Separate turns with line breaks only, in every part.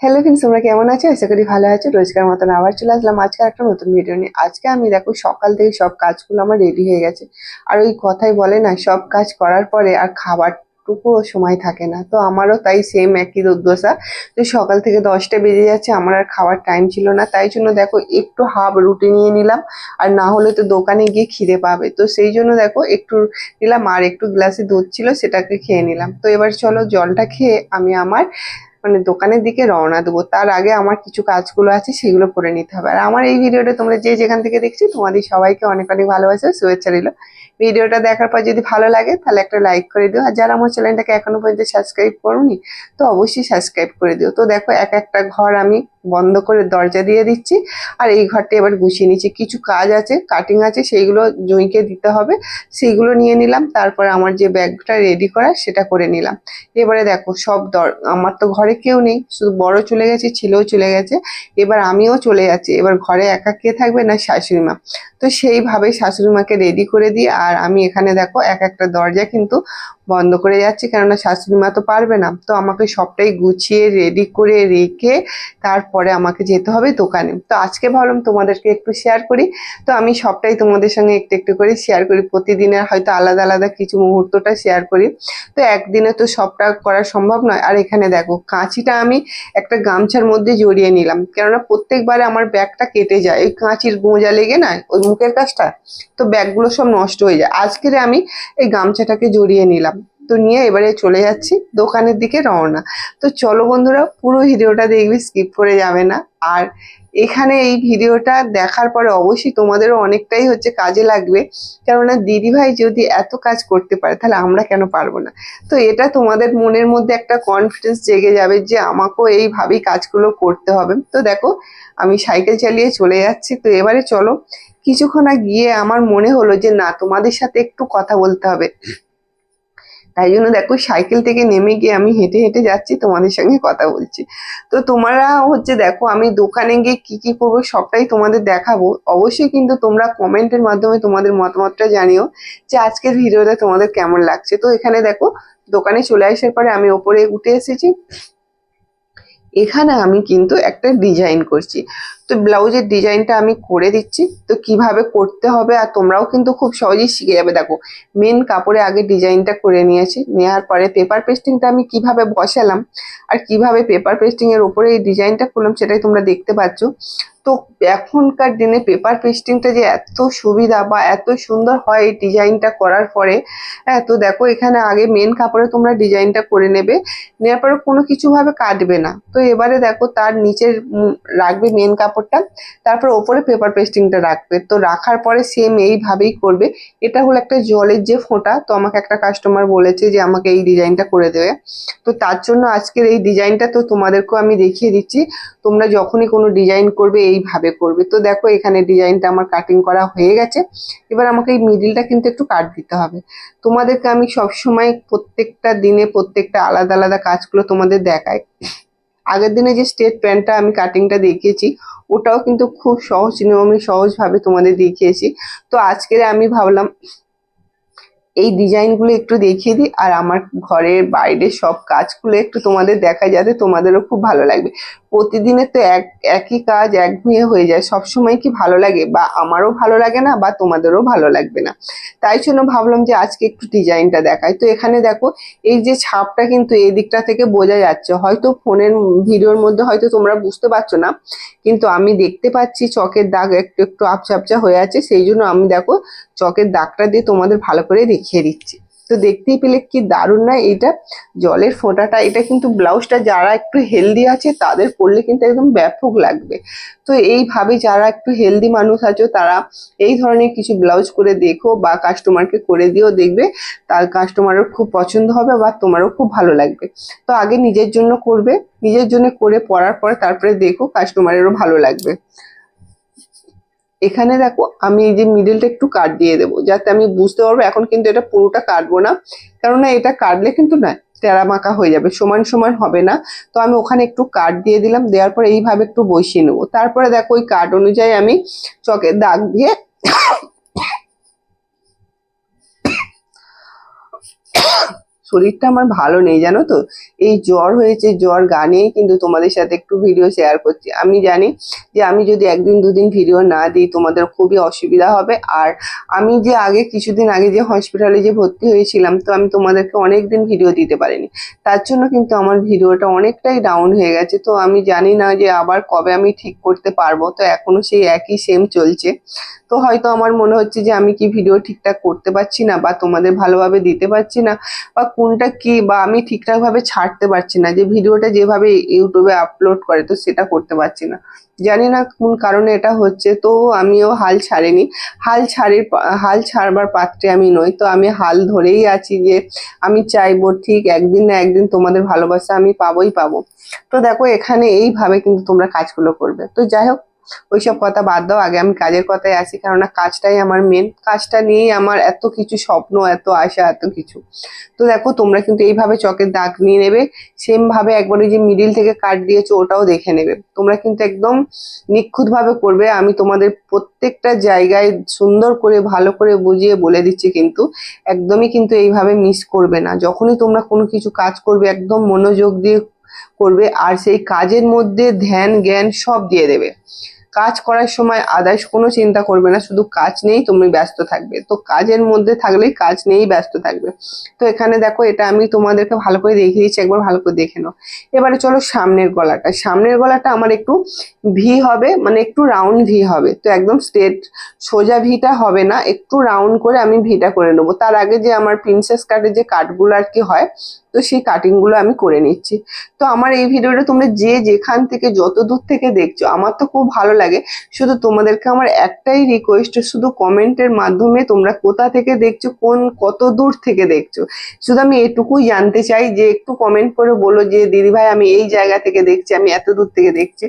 Hello friends তোমরা কেমন আছো? আশা করি ভালো আছো। রোজকার মতন আবার চলে আসলাম আজকে একটা নতুন ভিডিও নিয়ে। আজকে আমি দেখো সকাল থেকে সব কাজগুলো আমার রেডি হয়ে গেছে। আর ওই কথাই বলে না, সব কাজ করার পরে আর খাবার খাবারটুকুও সময় থাকে না। তো আমারও তাই সেম একই দুর্দশা। তো সকাল থেকে দশটা বেজে যাচ্ছে, আমার আর খাওয়ার টাইম ছিল না। তাই জন্য দেখো একটু হাফ রুটি নিয়ে নিলাম। আর না হলে তো দোকানে গিয়ে খিদে পাবে। তো সেই জন্য দেখো একটু নিলাম, আর একটু গ্লাসে দুধ ছিল, সেটাকে খেয়ে নিলাম। তো এবার চলো জলটা খেয়ে আমি আমার মানে দোকানের দিকে রওনা দেবো। তার আগে আমার কিছু কাজগুলো আছে, সেগুলো করে নিতে হবে। আর আমার এই ভিডিওটা তোমরা যে যেখান থেকে দেখছি, তোমাদের সবাইকে অনেক অনেক ভালোবাসা শুভেচ্ছা রইল। ভিডিওটা দেখার পর যদি ভালো লাগে, তাহলে একটা লাইক করে দিও। আর যারা আমার চ্যানেলটাকে এখনও পর্যন্ত সাবস্ক্রাইব করুনি, তো অবশ্যই সাবস্ক্রাইব করে দিও। তো দেখো, এক একটা ঘর আমি বন্ধ করে দরজা দিয়ে দিচ্ছি। আর এই ঘরটা এবার গুছিয়ে নিচ্ছি। কিছু কাজ আছে কাটিং আছে, সেইগুলো জুঁইকে দিতে হবে। সেইগুলো নিয়ে নিলাম। তারপর আমার যে ব্যাগটা রেডি করা, সেটা করে নিলাম। এবারে দেখো, সব দর আমার তো ঘরে কেউ নেই। শুধু বড় চলে গেছে, ছেলেও চলে গেছে। এবার আমিও চলে যাচ্ছি। এবার ঘরে একা কে থাকবে না শাশুড়ি মা তো সেইভাবে শাশুড়ি মাকে রেডি করে দিই। আর আমি এখানে দেখো, এক একটা দরজা কিন্তু বন্ধ করে যাচ্ছি। কেননা শাশুড়ি মা তো পারবে না। তো আমাকে সবটাই গুছিয়ে রেডি করে রেখে তারপরে আমাকে যেতে হবে দোকানে। তো আজকে ভাবলাম তোমাদেরকে একটু শেয়ার করি। তো আমি সবটাই তোমাদের সঙ্গে একটু একটু করে শেয়ার করি। প্রতিদিনের হয়তো আলাদা আলাদা কিছু মুহূর্তটা শেয়ার করি। তো একদিনে তো সবটা করা সম্ভব নয়। আর এখানে দেখো, কাঁচিটা আমি একটা গামছার মধ্যে জড়িয়ে নিলাম। কেননা প্রত্যেকবারে আমার ব্যাগটা কেটে যায়। ওই কাঁচির গোঁজা লেগে না, ওই মুখের কাজটা, তো ব্যাগগুলো সব নষ্ট হয়ে যায়। আজকের আমি এই গামছাটাকে জড়িয়ে নিলাম। তো নিয়ে এবারে চলে যাচ্ছি, দোকানের দিকে রওনা। তো চলো বন্ধুরা, পুরো ভিডিওটা দেখবি স্কিপ করে যাবে না। আর এখানে এই ভিডিওটা দেখার পরে অবশ্যই তোমাদেরও অনেকটাই হচ্ছে কাজে লাগবে। কেননা দিদিভাই যদি এত কাজ করতে পারে, তাহলে আমরা কেন পারব না? তো এটা তোমাদের মনের মধ্যে একটা কনফিডেন্স জেগে যাবে যে আমাকেও এইভাবেই কাজগুলো করতে হবে। তো দেখো, আমি সাইকেল চালিয়ে চলে যাচ্ছি। তো এবারে চলো, কিছুক্ষণ গিয়ে আমার মনে হলো যে না, তোমাদের সাথে একটু কথা বলতে হবে। তাই জন্য দেখো সাইকেল থেকে নেমে গিয়ে আমি হেঁটে হেঁটে যাচ্ছি, তোমাদের সঙ্গে কথা বলছি। তো তোমরা হচ্ছে দেখো আমি দোকানে গিয়ে কি কি করব সবটাই তোমাদের দেখাবো। অবশ্যই কিন্তু তোমরা কমেন্টের মাধ্যমে তোমাদের মতামতটা জানিও যে আজকের ভিডিওটা তোমাদের কেমন লাগছে। তো এখানে দেখো দোকানে চলে আসার পরে আমি ওপরে উঠে এসেছি। এখানে আমি কিন্তু একটা ডিজাইন করছি। তো ব্লাউজের ডিজাইনটা আমি করে দিচ্ছি। তো কীভাবে করতে হবে? আর তোমরাও কিন্তু খুব সহজেই শিখে যাবে। দেখো মেন কাপড়ে আগে ডিজাইনটা করে নিয়েছি। নেওয়ার পরে পেপার পেস্টিংটা আমি কীভাবে বসালাম আর কীভাবে পেপার পেস্টিং এর উপরে এই ডিজাইনটা করলাম সেটাই তোমরা দেখতে পাচ্ছ। তো এখনকার দিনে পেপার পেস্টিংটা যে এত সুবিধা বা এত সুন্দর হয় এই ডিজাইনটা করার পরে হ্যাঁ তো দেখো, এখানে আগে মেন কাপড়ে তোমরা ডিজাইনটা করে নেবে। নেওয়ার পরে কোনো কিছু ভাবে কাটবে না। তো এবারে দেখো, তার উম, রাখবে মেন কাপড়টা তারপর ওপরে পেপার পেস্টিংটা রাখবে। তো রাখার পরে সেম এইভাবেই করবে। এটা হলো একটা জলের যে ফোঁটা, তো আমাকে একটা কাস্টমার বলেছে যে আমাকে এই ডিজাইনটা করে দেবে। তো তার জন্য আজকের এই ডিজাইনটা তো তোমাদেরকেও আমি দেখিয়ে দিচ্ছি। তোমরা যখনই কোনো ডিজাইন করবে, এইভাবে করবে। তো দেখো, এখানে ডিজাইনটা আমার কাটিং করা হয়ে গেছে। এবার আমাকে এই মিডিলটা কিন্তু একটু কাট দিতে হবে। তোমাদেরকে আমি সবসময় প্রত্যেকটা দিনে প্রত্যেকটা আলাদা আলাদা কাজগুলো তোমাদের দেখাই। আগের দিনে যে স্টেট প্যান্টটা আমি কাটিংটা দেখিয়েছি, ওটাও কিন্তু খুব সহজ নিয়মে সহজভাবে তোমাদের দেখিয়েছি। তো আজকের আমি ভাবলাম এই ডিজাইনগুলো একটু দেখিয়ে দিই, আর আমার ঘরের বাইরের সব কাজগুলো একটু তোমাদের দেখা যাতে তোমাদেরও খুব ভালো লাগবে। প্রতিদিনের তো এক, একই কাজ একঘেয়ে হয়ে যায় সব সময় কি ভালো লাগে? বা আমারও ভালো লাগে না, বা তোমাদেরও ভালো লাগবে না। তাই জন্য ভাবলাম যে আজকে একটু ডিজাইনটা দেখাই। তো এখানে দেখো, এই যে ছাপটা কিন্তু এই দিকটা থেকে বোঝা যাচ্ছে। হয়তো ফোনের ভিডিওর মধ্যে হয়তো তোমরা বুঝতে পারছ না, কিন্তু আমি দেখতে পাচ্ছি চকের দাগ একটু একটু আপচা আপচা হয়ে আছে। সেই জন্য আমি দেখো, চকের দাগটা দিয়ে তোমাদের ভালো করে দেখিয়ে দিচ্ছি। তো দেখতেই পেলে কি দারুণ না এটা। জলের ফোঁটাটা, এটা কিন্তু ব্লাউজটা যারা একটু হেলদি আছে তাদের পরলে কিন্তু একদম ব্যাপক লাগবে। তো এইভাবে যারা একটু হেলদি মানুষ আছো তারা এই ধরনের কিছু ব্লাউজ করে দেখো বা কাস্টমারকে করে দিও দেখবে। তার কাস্টমারের খুব পছন্দ হবে বা তোমারও খুব ভালো লাগবে। তো আগে নিজের জন্য করবে, নিজের জন্য করে পরার পরে তারপরে দেখো কাস্টমারেরও ভালো লাগবে। এখানে দেখো, আমি এই যে মিডিলটা একটু কাট দিয়ে দেবো, যাতে আমি বুঝতে পারব এখন কিন্তু এটা পুরোটা কাটবো না। কেননা এটা কাটলে কিন্তু না, টেরা হয়ে যাবে, সমান সমান হবে না। তো আমি ওখানে একটু কাট দিয়ে দিলাম, দেওয়ার পরে এইভাবে একটু বসিয়ে নেব। তারপরে দেখো ওই কাট অনুযায়ী আমি চকের দাগ দিয়ে শরীরটা আমার ভালো নেই, জানো তো? এই জ্বর হয়েছে, জ্বর গানেই কিন্তু তোমাদের সাথে একটু ভিডিও শেয়ার করছি। আমি জানি যে আমি যদি একদিন, দুদিন ভিডিও না দিই, তোমাদের খুবই অসুবিধা হবে। আর আমি যে আগে, কিছুদিন আগে যে হসপিটালে যে ভর্তি হয়েছিলাম, তো আমি তোমাদেরকে অনেক দিন ভিডিও দিতে পারিনি। তার জন্য কিন্তু আমার ভিডিওটা অনেকটাই ডাউন হয়ে গেছে। তো আমি জানি না যে আবার কবে আমি ঠিক করতে পারব। তো এখনও সেই একই সেম চলছে। তো হয়তো আমার মনে হচ্ছে যে আমি কি ভিডিও ঠিকঠাক করতে পারছি না বা তোমাদের ভালোভাবে দিতে পারছি না বা কোনটা কি বা আমি ঠিকঠাক ভাবে ছাড়তে পারছি না, যে ভিডিওটা যেভাবে ইউটিউবে আপলোড করে, তো সেটা করতে পারছি না। জানি না কোন কারণে এটা হচ্ছে, তো আমিও হাল ছাড়িনি। হাল ছাড়ির হাল ছাড়বার পাত্রে আমি নই, তো আমি হাল ধরেই আছি যে আমি চাইব ঠিক একদিন না একদিন তোমাদের ভালোবাসা আমি পাবোই পাবো। তো দেখো এখানে এইভাবে কিন্তু তোমরা কাজগুলো করবে। তো যাই হোক ওইসব কথা বাদ দাও, আগে আমি কাজের কথায় আসি, কেননা কাজটাই আমার মেন কাজটা নিয়েই আমার এত কিছু স্বপ্ন, এত আশা, এত কিছু। তো দেখো, তোমরা কিন্তু এইভাবে চকের দাগ নিয়ে নেবে সেম ভাবে একবার ওই যে মিডিল থেকে কাট দিয়েছ, ওটাও দেখে নেবে। তোমরা কিন্তু একদম নিখুঁত ভাবে করবে। আমি তোমাদের প্রত্যেকটা জায়গায় সুন্দর করে, ভালো করে বুঝিয়ে বলে দিচ্ছি কিন্তু, একদমই কিন্তু এইভাবে মিস করবে না। যখনই তোমরা কোনো কিছু কাজ করবে, একদম মনোযোগ দিয়ে করবে, আর সেই কাজের মধ্যে ধ্যান, জ্ঞান সব দিয়ে দেবে। কাজ করার সময় আদার্স কোনো চিন্তা করবে না, শুধু কাজ নিয়েই তুমি ব্যস্ত থাকবে। তো কাজের মধ্যে থাকলেই কাজ নিয়েই ব্যস্ত থাকবে। তো এখানে দেখো, এটা আমি তোমাদেরকে ভালো করে দেখিয়ে দিচ্ছি, একবার ভালো করে দেখে নাও। এবারে চলো সামনের গলাটা। সামনের গলাটা আমার একটু ভি হবে মানে একটু রাউন্ড ভি হবে। তো একদম স্ট্রেট সোজা ভিটা হবে না, একটু রাউন্ড করে আমি ভিটা করে নেব। তার আগে যে আমার প্রিন্সেস কাটের যে কাটগুলো আর কি হয়, তো সেই কাটিংগুলো আমি করে নিচ্ছি। তো আমার এই ভিডিওটা তোমরা যে যেখান থেকে যত দূর থেকে দেখছ, আমার তো খুব ভালো লাগে। শুধু তোমাদেরকে আমার একটাই রিকোয়েস্ট শুধু কমেন্টের মাধ্যমে তোমরা কোথা থেকে দেখছ, কোন কত দূর থেকে দেখছ। শুধু আমি এটুকুই জানতে চাই যে, একটু কমেন্ট করে বলো যে, দিদি ভাই, আমি এই জায়গা থেকে দেখছি, আমি এত দূর থেকে দেখছি।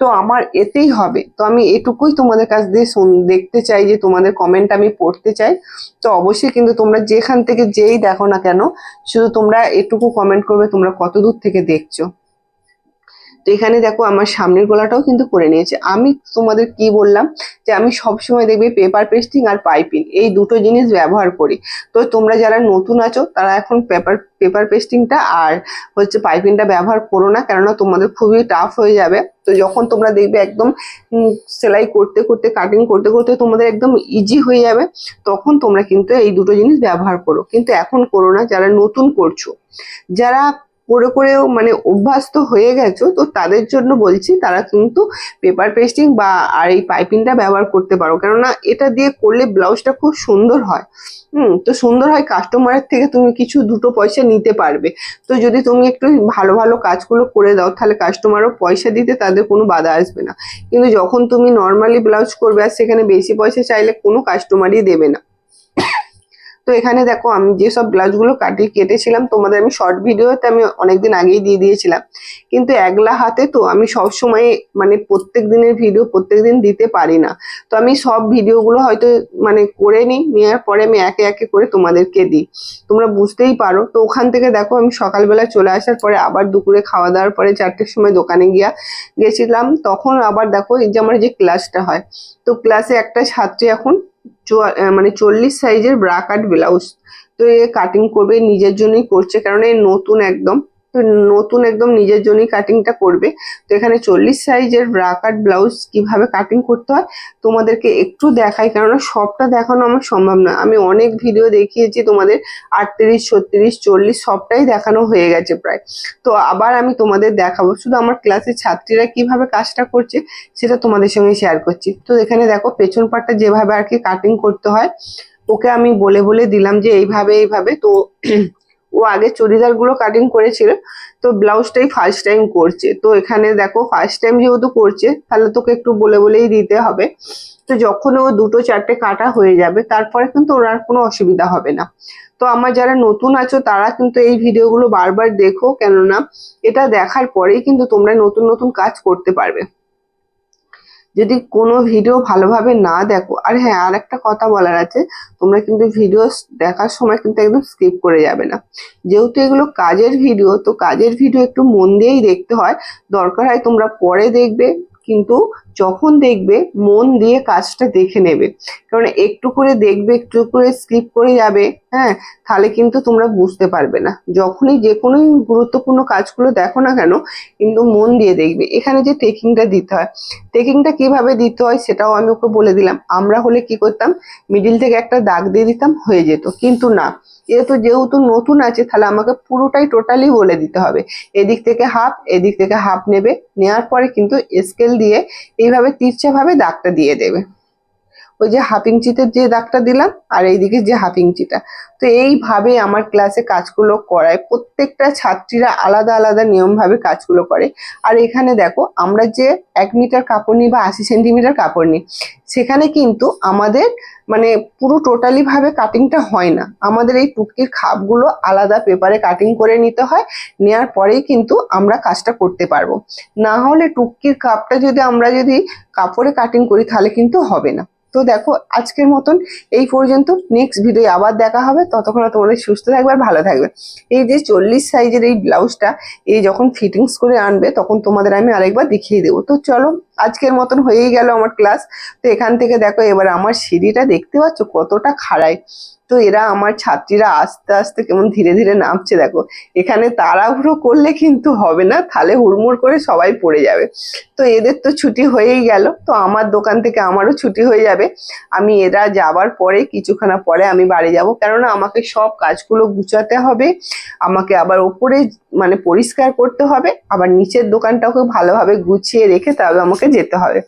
তো আমার এতেই হবে। তো আমি এটুকুই তোমাদের কাছ দিয়ে দেখতে চাই যে, তোমাদের কমেন্ট আমি পড়তে চাই। তো অবশ্যই কিন্তু তোমরা যেখান থেকে যেই দেখো না কেন, শুধু তোমরা এটুকু কমেন্ট করবে তোমরা কত দূর থেকে দেখছ। তো এখানে দেখো আমার সামনের গলাটাও কিন্তু করে নিয়েছে। আমি তোমাদের কি বললাম? যে আমি সব সময় দেখবে পেপার পেস্টিং আর পাইপিং এই দুটো জিনিস ব্যবহার করি। তো তোমরা যারা নতুন আছো, তারা এখন পেপার পেপার পেস্টিংটা আর হচ্ছে পাইপিংটা ব্যবহার করো না, কেননা তোমাদের খুবই টাফ হয়ে যাবে। তো যখন তোমরা দেখবে একদম সেলাই করতে করতে কাটিং করতে করতে তোমাদের একদম ইজি হয়ে যাবে, তখন তোমরা কিন্তু এই দুটো জিনিস ব্যবহার করো। কিন্তু এখন করো না, যারা নতুন করছ। যারা করে করেও মানে অভ্যস্ত হয়ে গেছো, তো তাদের জন্য বলছি তারা কিন্তু পেপার পেস্টিং বা আর এই পাইপিংটা ব্যবহার করতে পারো। কেননা এটা দিয়ে করলে ব্লাউজটা খুব সুন্দর হয়। হুম, তো সুন্দর হয় কাস্টমারের থেকে তুমি কিছু দুটো পয়সা নিতে পারবে। তো যদি তুমি একটু ভালো ভালো কাজগুলো করে দাও, তাহলে কাস্টমারও পয়সা দিতে তাদের কোনো বাধা আসবে না। কিন্তু যখন তুমি নর্মালি ব্লাউজ করবে আর সেখানে বেশি পয়সা চাইলে কোনো কাস্টমারই দেবে না। তো এখানে দেখো, আমি যেসব ব্লাউজগুলো কাটিয়ে কেটেছিলাম, তোমাদের আমি শর্ট ভিডিওতে আমি অনেকদিন আগেই দিয়ে দিয়েছিলাম। কিন্তু একলা হাতে তো আমি সব সময় মানে প্রত্যেক দিনের ভিডিও প্রত্যেক দিন দিতে পারি না। তো আমি সব ভিডিওগুলো হয়তো মানে করে নিই, নেওয়ার পরে আমি একে একে করে তোমাদেরকে দিই। তোমরা বুঝতেই পারো। তো ওখান থেকে দেখো, আমি সকালবেলা চলে আসার পরে আবার দুপুরে খাওয়া দাওয়ার পরে চারটের সময় দোকানে গিয়া গেছিলাম। তখন আবার দেখো, এই যে আমার যে ক্লাসটা হয়, তো ক্লাসে একটা ছাত্রী এখন মানে চল্লিশ সাইজের ব্রা কাট ব্লাউজ তো এ কাটিং করবে, নিজের জন্যই করছে, কারণ এ নতুন একদম। নতুন একদম নিজের জন্যই কাটিংটা করবে। তো এখানে চল্লিশ সাইজের ব্রা কাট ব্লাউজ কীভাবে কাটিং করতে হয়, তোমাদেরকে একটু দেখাই, কেননা সবটা দেখানো আমার সম্ভব না। আমি অনেক ভিডিও দেখিয়েছি তোমাদের, আটত্রিশ, ছত্রিশ, চল্লিশ, সবটাই দেখানো হয়ে গেছে প্রায়। তো আবার আমি তোমাদের দেখাবো, শুধু আমার ক্লাসের ছাত্রীরা কীভাবে কাজটা করছে, সেটা তোমাদের সঙ্গে শেয়ার করছি। তো এখানে দেখো, পেছন পাটটা যেভাবে আর কি কাটিং করতে হয়, ওকে আমি বলে বলে দিলাম যে এইভাবে এইভাবে। তো ও আগে চুড়িদারগুলো কাটিং করেছিল, তো ব্লাউজটাই ফার্স্ট টাইম করছে। তো এখানে দেখো ফার্স্ট টাইম যেহেতু করছে, তাহলে তোকে একটু বলে বলেই দিতে হবে। তো যখন ও দুটো চারটে কাটা হয়ে যাবে, তারপরে কিন্তু ওর আর কোনো অসুবিধা হবে না। তো আমার যারা নতুন আছো, তারা কিন্তু এই ভিডিওগুলো বারবার দেখো, কেননা এটা দেখার পরেই কিন্তু তোমরা নতুন নতুন কাজ করতে পারবে। যদি কোনো ভিডিও ভালোভাবে না দেখো, আর হ্যাঁ আর একটা কথা বলার আছে, তোমরা কিন্তু ভিডিও দেখার সময় কিন্তু একদম স্কিপ করে যাবে না। যেহেতু এগুলো কাজের ভিডিও তো কাজের ভিডিও একটু মন দিয়েই দেখতে হয়, দরকার হয় তোমরা পরে দেখবে, কিন্তু যখন দেখবে, মন দিয়ে কাজটা দেখে নেবে। কারণ একটু করে দেখবে, একটু করে স্কিপ করে যাবে হ্যাঁ তাহলে কিন্তু তোমরা বুঝতে পারবে না। যখনই যে কোনো গুরুত্বপূর্ণ কাজগুলো দেখো না কেন, কিন্তু মন দিয়ে দেখবে। এখানে যে টেকিংটা দিতে হয় টেকিংটা কীভাবে দিতে হয় সেটাও আমি ওকে বলে দিলাম। আমরা হলে কি করতাম মিডিল থেকে একটা দাগ দিয়ে দিতাম, হয়ে যেত। কিন্তু না যেহেতু যেহেতু নতুন আছে, তাহলে আমাকে পুরোটাই টোটালি বলে দিতে হবে। এদিক থেকে হাফ এদিক থেকে হাফ নেবে। নেওয়ার পরে কিন্তু স্কেল দিয়ে এইভাবে তিরছে ভাবে দাগটা দিয়ে দেবে। ওই যে হাফ ইঞ্চিতে যে দাগটা দিলাম, আর এইদিকে যে হাফ ইঞ্চিটা তো এইভাবে আমার ক্লাসে কাজগুলো করায়। প্রত্যেকটা ছাত্রীরা আলাদা আলাদা নিয়মভাবে কাজগুলো করে। আর এখানে দেখো, আমরা যে এক মিটার কাপড় নিই বা আশি সেন্টিমিটার কাপড় নিই, সেখানে কিন্তু আমাদের মানে পুরো টোটালিভাবে কাটিংটা হয় না। আমাদের এই টুটকির খাপগুলো আলাদা পেপারে কাটিং করে নিতে হয়, নেয়ার পরেই কিন্তু আমরা কাজটা করতে পারব। না হলে টুকির কাপটা যদি আমরা যদি কাপড়ে কাটিং করি, তাহলে কিন্তু হবে না। তো দেখো, আজকের মতন এই পর্যন্ত। নেক্সট ভিডিও আবার দেখা হবে। ততক্ষণ তোমাদের সুস্থ থাকবে আর ভালো থাকবে। এই যে চল্লিশ সাইজের এই ব্লাউজটা, এই যখন ফিটিংস করে আনবে, তখন তোমাদের আমি আরেকবার দেখিয়ে দেবো। তো চলো, আজকের মতন হয়েই গেল আমার ক্লাস তো এখান থেকে দেখো, এবার আমার সিঁড়িটা দেখতে পাচ্ছ কতটা খাড়ায় তো এরা আমার ছাত্রীরা আস্তে আস্তে কেমন ধীরে ধীরে নামছে, দেখো। এখানে তাড়াহুড়ো করলে কিন্তু হবে না তাহলে হুড়মুড় করে সবাই পড়ে যাবে। তো এদের তো ছুটি হয়েই গেল, তো আমার দোকান থেকে আমারও ছুটি হয়ে যাবে। আমি এরা যাবার পরে কিছুক্ষণ পরে আমি বাড়ি যাব, কেননা আমাকে সব কাজগুলো গুছাতে হবে, আমাকে আবার ওপরে মানে পরিষ্কার করতে হবে। আবার নিচের দোকানটাকে ভালোভাবে গুছিয়ে রেখে তবে আমাকে যেতে হবে।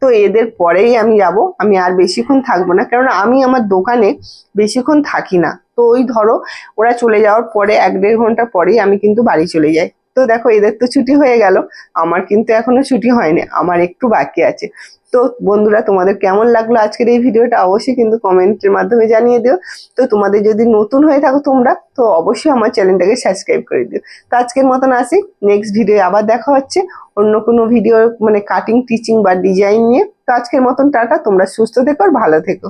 তো এদের পরেই আমি যাব। আমি আর বেশিক্ষণ থাকব না কারণ আমি আমার দোকানে বেশিক্ষণ থাকি না। তো ওই ধরো, ওরা চলে যাওয়ার পরে এক দেড় ঘণ্টা পরেই আমি কিন্তু বাড়ি চলে যাই। তো দেখো, এদের তো ছুটি হয়ে গেল। আমার কিন্তু এখনও ছুটি হয়নি, আমার একটু বাকি আছে। তো বন্ধুরা, তোমাদের কেমন লাগল আজকের এই ভিডিওটা? অবশ্যই কিন্তু কমেন্টের মাধ্যমে জানিয়ে দিও। তো তোমাদের যদি নতুন হয়ে থাকো তোমরা, তো অবশ্যই আমার চ্যানেলটাকে সাবস্ক্রাইব করে দিও। তো আজকের মতন আসি নেক্সট ভিডিও আবার দেখা হচ্ছে, অন্য কোনো ভিডিও মানে কাটিং টিচিং বা ডিজাইন নিয়ে। তো আজকের মতন টাটা, তোমরা সুস্থ থেকো আর ভালো থেকো।